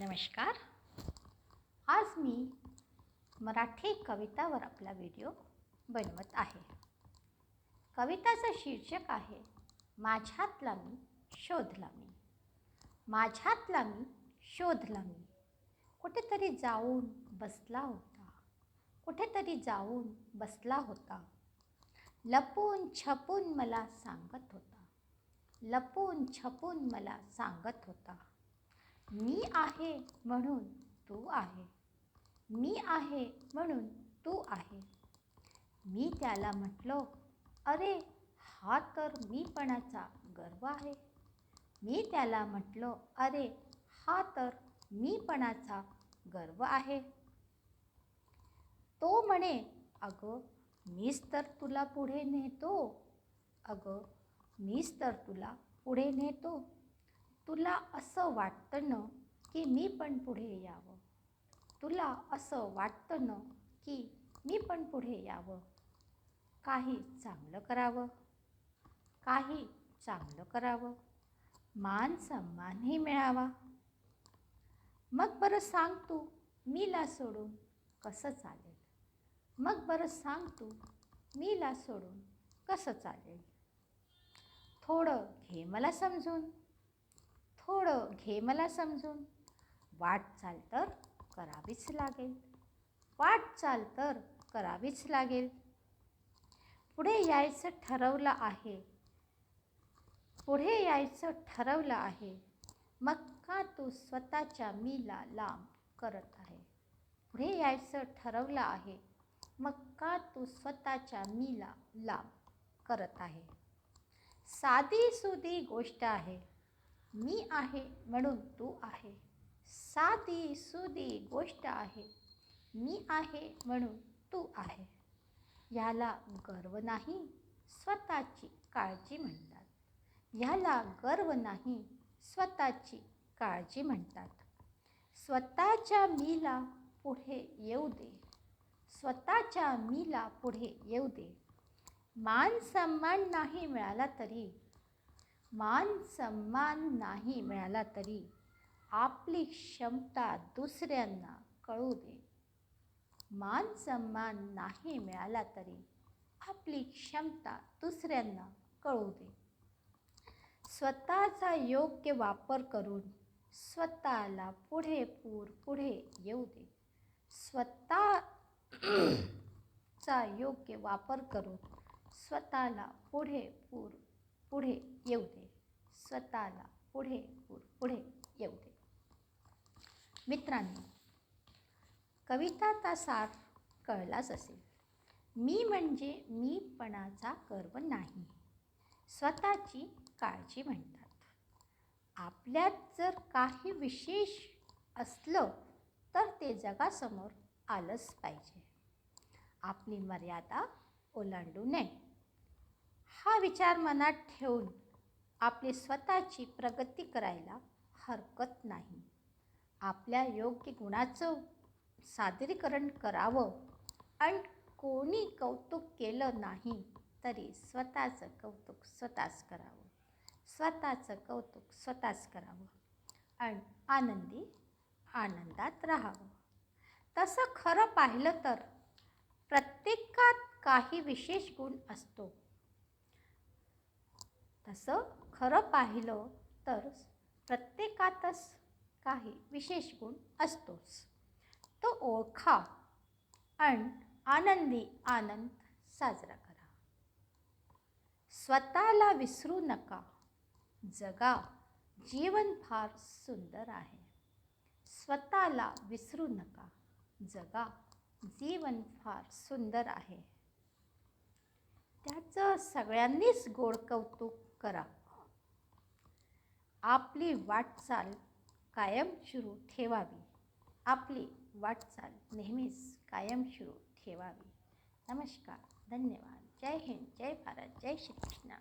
नमस्कार. आज मी मराठी कवितावर आपला व्हिडिओ बनवत आहे. कविताचं शीर्षक आहे माझ्यातला मी शोधला मी. माझ्यातला मी शोधला मी. कुठेतरी जाऊन बसला होता. कुठेतरी जाऊन बसला होता. लपून छपून मला सांगत होता. लपून छपून मला सांगत होता. मी आहे म्हणून तू आहे. मी आहे म्हणून तू आहे. मी त्याला म्हटलो अरे हा तर मीपणाचा गर्व आहे. मी त्याला म्हटलो अरे हा तर मीपणाचा गर्व आहे. तो म्हणे अगं मीच तर तुला पुढे नेतो. अगं मीच तर तुला पुढे नेतो. तुला असं वाटतं ना की मी पण पुढे यावं? तुला असं वाटतं ना की मी पण पुढे यावं? काही चांगलं करावं काही चांगलं करावं. मान सन्मानही मिळावा. मग बरं सांग तू मीला सोडून कसं चालेल? मग बरं सांग तू मीला सोडून कसं चालेल? थोडं घे मला समजून. थोडं घे मला समजून. वाटचाल तर करावीच लागेल. वाटचाल तर करावीच लागेल. पुढे यायचं ठरवलं आहे. पुढे यायचं ठरवलं आहे. मग का तू स्वतःच्या मीला लांब करत आहे? पुढे यायचं ठरवलं आहे. मग का तू स्वतःच्या मीला लांब करत आहे? साधी सुधी गोष्ट आहे. मी आहे म्हणून तू आहे. साधी सुधी गोष्ट आहे. मी आहे म्हणून तू आहे. ह्याला गर्व नाही स्वतःची काळजी म्हणतात. ह्याला गर्व नाही स्वतःची काळजी म्हणतात. स्वतःच्या मीला पुढे येऊ दे. स्वतःच्या मीला पुढे येऊ दे. मान सन्मान नाही मिळाला तरी मान सन्मान नाही मिळाला तरी आपली क्षमता दुसऱ्यांना कळू दे. मान सन्मान नाही मिळाला तरी आपली क्षमता दुसऱ्यांना कळू दे. स्वतःचा योग्य वापर करून स्वतःला पुढे पूर पुढे येऊ दे. स्वतःचा योग्य वापर करून स्वतःला पुढे पूर पुढे येऊ दे. स्वतःला पुढे पूर पुढे येऊ दे. मित्रांनो कविताचा सार कळलाच असेल. मी म्हणजे मीपणाचा गर्व नाही. स्वतःची काळजी म्हणतात. आपल्यात जर काही विशेष असलं तर ते जगासमोर आलंच पाहिजे. आपली मर्यादा ओलांडू नये. हा विचार मनात ठेवून आपली स्वतःची प्रगती करायला हरकत नाही. आपल्या योग्य गुणाचं सादरीकरण करावं आणि कोणी कौतुक केलं नाही तरी स्वतःचं कौतुक स्वतःच करावं. स्वतःचं कौतुक स्वतःच करावं आणि आनंदी आनंदात राहावं. तसं खरं पाहिलं तर प्रत्येकात काही विशेष गुण असतो. तसं खरं पाहिलं तर प्रत्येकातच काही विशेष गुण असतोच. तो ओळखा आणि आनंदी आनंद साजरा करा. स्वतःला विसरू नका. जगा. जीवन फार सुंदर आहे. स्वतःला विसरू नका. जगा. जीवन फार सुंदर आहे. त्याचं सगळ्यांनीच गोड कौतुक करा. आपली वाटचाल कायम सुरू ठेवावी. आपली वाटचाल नेहमीच कायम सुरू ठेवावी. नमस्कार धन्यवाद. जय हिंद जय भारत जय श्रीकृष्ण.